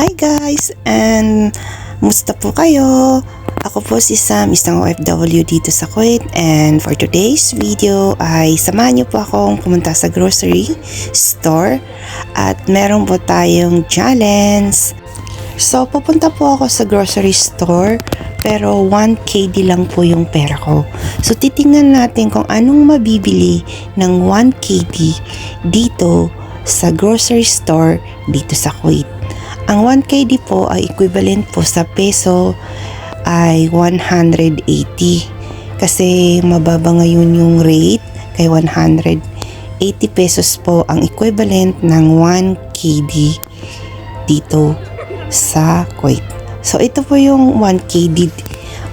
Hi guys! And musta po kayo? Ako po si Sam, isang OFW dito sa Kuwait and for today's video ay samahan niyo po akong pumunta sa grocery store at meron po tayong challenge. So pupunta po ako sa grocery store pero 1 KD lang po yung pera ko. So titingnan natin kung anong mabibili ng 1 KD dito sa grocery store dito sa Kuwait. Ang 1 KD po ay equivalent po sa peso ay 180 kasi mababa ngayon yung rate kay 180 pesos po ang equivalent ng 1 KD dito sa Kuwait. So ito po yung 1 KD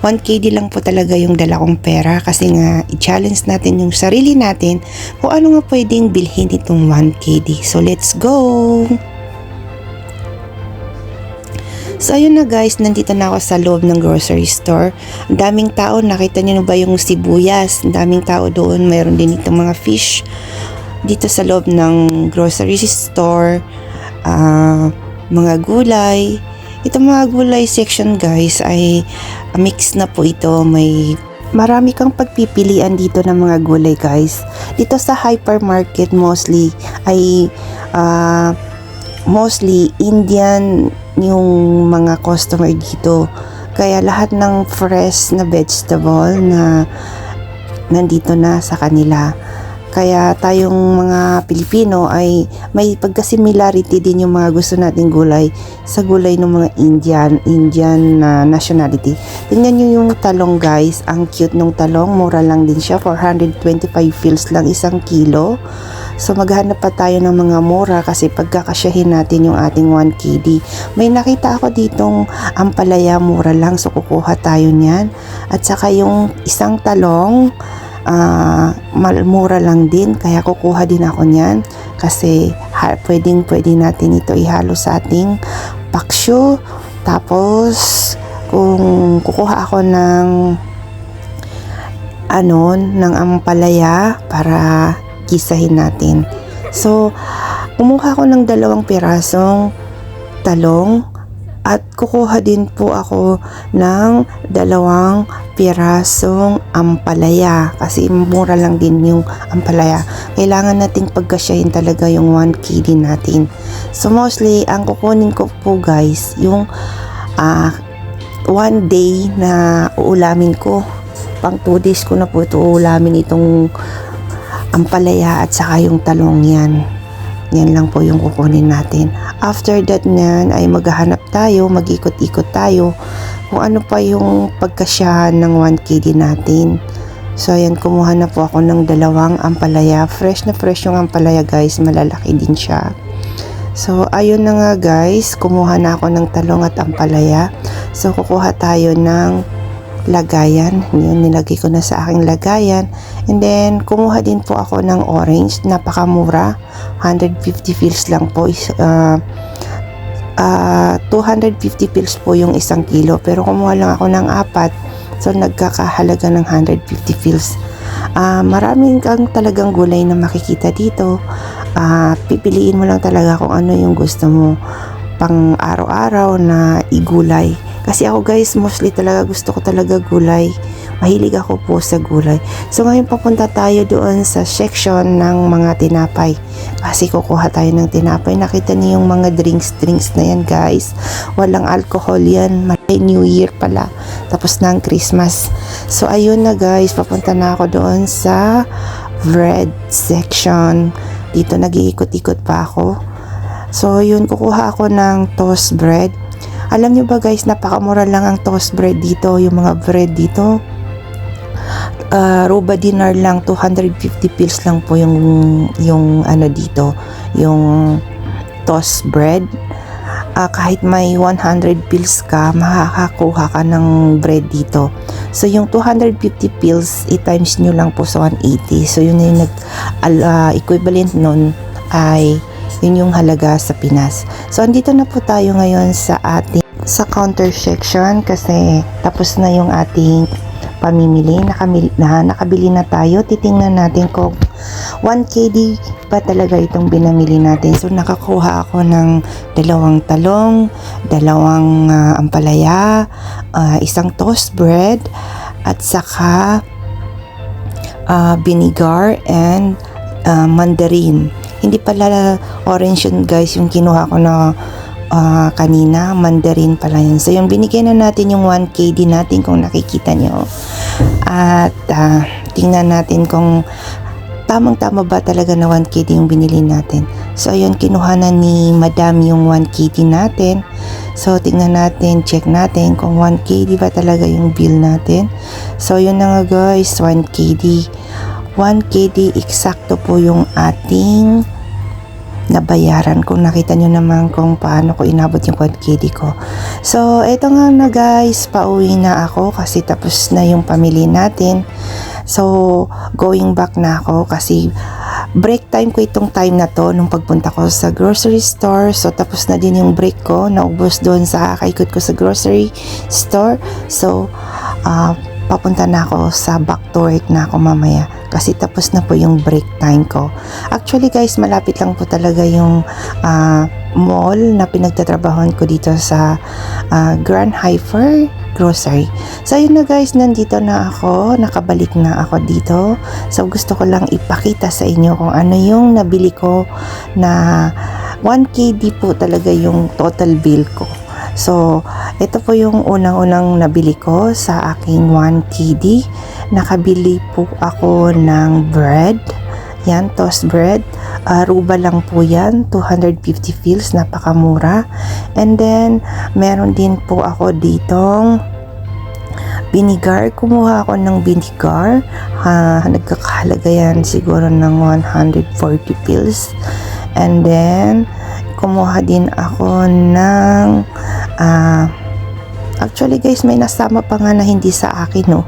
1 KD lang po talaga yung dala kong pera kasi nga i-challenge natin yung sarili natin kung ano nga pwedeng bilhin itong 1 KD. So let's go! So ayun na guys, nandito na ako sa loob ng grocery store. Ang daming tao, nakita niyo na ba yung sibuyas? Ang daming tao doon, mayroon din itong mga fish. Dito sa loob ng grocery store, ah, mga gulay. Itong mga gulay section guys ay mix na po ito. May marami kang pagpipilian dito ng mga gulay guys. Dito sa hypermarket mostly ay ah, mostly Indian yung mga customer dito. Kaya lahat ng fresh na vegetable na nandito na sa kanila. Kaya tayong mga Pilipino ay may pagka-similarity din yung mga gusto nating gulay sa gulay ng mga Indian, Indian na nationality. Tingnan nyo yung talong guys, ang cute ng talong, mura lang din siya, 425 fils lang isang kilo. So maghanap pa tayo ng mga mura kasi pagkakasyahin natin yung ating 1 KD. May nakita ako ditong ampalaya mura lang so kukuha tayo niyan. At saka yung isang talong ah mura lang din kaya kukuha din ako niyan kasi ha, pwedeng pwede natin ito ihalo sa ating paksyo. Tapos kung kukuha ako ng ano ng ampalaya para gisahin natin. So, kumuha ako ng dalawang pirasong talong at kukuha din po ako ng dalawang pirasong ampalaya kasi mura lang din yung ampalaya. Kailangan nating pagkasyahin talaga yung 1 KD natin. So mostly, ang kukunin ko po guys, yung ah, one day na uulamin ko. Pang 2 days ko na po ito uulamin itong ampalaya at saka yung talong yan. Yan lang po yung kukunin natin. After that nyan ay maghahanap tayo, mag-ikot-ikot tayo kung ano pa yung pagkasyahan ng 1 KD natin. So ayan, kumuha na po ako ng dalawang ampalaya. Fresh na fresh yung ampalaya guys, malalaki din siya. So ayun na nga guys, kumuha na ako ng talong at ampalaya. So kukuha tayo ng lagayan. Yun, nilagay ko na sa aking lagayan. And then, kumuha din po ako ng orange. Napakamura. 150 fils lang po. Is- Uh, uh, 250 pills po yung isang kilo. Pero kumuha lang ako ng apat. So, nagkakahalaga ng 150 pills. Ah, maraming kang talagang gulay na makikita dito. Ah, pipiliin mo lang talaga kung ano yung gusto mo pang araw-araw na igulay. Kasi ako guys, mostly talaga gusto ko talaga gulay. Mahilig ako po sa gulay. So ngayon papunta tayo doon sa section ng mga tinapay. Kasi kukuha tayo ng tinapay. Nakita niyo yung mga drinks, drinks na yan guys. Walang alcohol yan. May New Year pala. Tapos na ang Christmas. So ayun na guys, papunta na ako doon sa bread section. Dito nag-iikot-ikot pa ako. So, yun, kukuha ako ng toast bread. Alam nyo ba guys, napakamura lang ang toast bread dito. Yung mga bread dito. Uh, Ruba dinar lang, 250 pills lang po yung, yung ano dito. Yung toast bread. Ah, kahit may 100 pills ka, makakakuha ka ng bread dito. So, yung 250 pills, i-times nyo lang po sa 180. So, yun yung nag, ah, equivalent nun ay yun yung halaga sa Pinas. So, andito na po tayo ngayon sa ating sa counter section kasi tapos na yung ating pamimili. Nakamili, na, nakabili na tayo. Titingnan natin kung 1 KD ba talaga itong binamili natin. So, nakakuha ako ng dalawang talong dalawang ah, ampalaya, ah, isang toast bread, at saka ah, vinegar and ah, mandarin. Hindi pala orange yun guys yung kinuha ko na ah, kanina, mandarin pala yun. So yung binigyan na natin yung 1 KD natin kung nakikita nyo. At ah, tingnan natin kung tamang-tama ba talaga na 1 KD yung binili natin. So ayun, kinuha na ni Madam yung 1 KD natin. So tingnan natin, check natin kung 1 KD ba talaga yung bill natin. So yun na nga guys, 1 KD. 1 KD eksakto po yung ating nabayaran kung nakita nyo naman kung paano ko inabot yung 1 KD ko. So, eto nga na guys, pauwi na ako kasi tapos na yung pamili natin. So, going back na ako kasi break time ko itong time na to nung pagpunta ko sa grocery store. So, tapos na din yung break ko. Naubos doon sa kaikot ko sa grocery store. So, ah, papunta na ako sa back to work na ako mamaya kasi tapos na po yung break time ko. Actually guys, malapit lang po talaga yung ah, mall na pinagtatrabahoan ko dito sa ah, Grand Hyper Grocery. So yun na guys, nandito na ako, nakabalik na ako dito. So gusto ko lang ipakita sa inyo kung ano yung nabili ko na 1 KD po talaga yung total bill ko. So, ito po yung unang-unang nabili ko sa aking 1 KD. Nakabili po ako ng bread. Yan, toast bread. Aruba lang po yan. 250 fils. Napakamura. And then, meron din po ako ditong vinegar. Kumuha ako ng vinegar. Ha, nagkakahalaga yan siguro ng 140 pills. And then, kumuha din ako ng ah, actually guys, may nasama pa nga na hindi sa akin, no.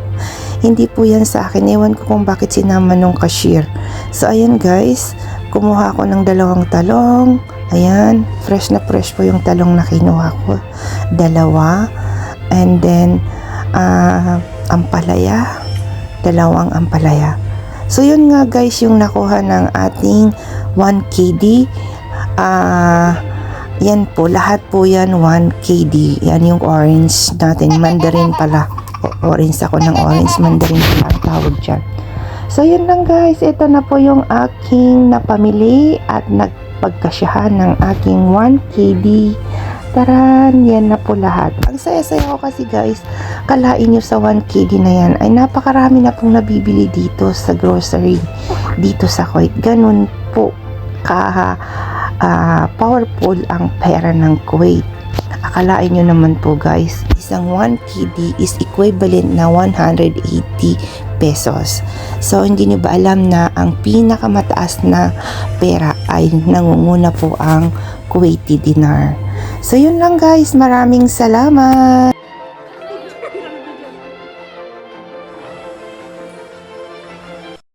Hindi po yan sa akin. Ewan ko kung bakit sinama nung cashier. So, ayan guys. Kumuha ako ng dalawang talong. Ayan. Fresh na fresh po yung talong na kinuha ko. Dalawa. And then, ah, ampalaya. Dalawang ampalaya. So, yun nga guys yung nakuha ng ating 1 KD. Ah, yan po, lahat po yan 1 KD. Yan yung orange natin. Mandarin pala. O- orange ako ng orange. Mandarin pala ang tawag dyan. So, yun lang guys. Ito na po yung aking napamili at nagpagkasyahan ng aking 1 KD. Taran, yan na po lahat. Ang saya-saya ko kasi guys, kalain nyo sa 1 KD na yan ay napakarami na pong nabibili dito sa grocery dito sa Kuwait. Ganun po ka ah, powerful ang pera ng Kuwait. Akalain nyo naman po guys, isang 1 KD is equivalent na 180 pesos. So, hindi nyo ba alam na ang pinakamataas na pera ay nangunguna po ang Kuwaiti dinar. So, yun lang guys. Maraming salamat!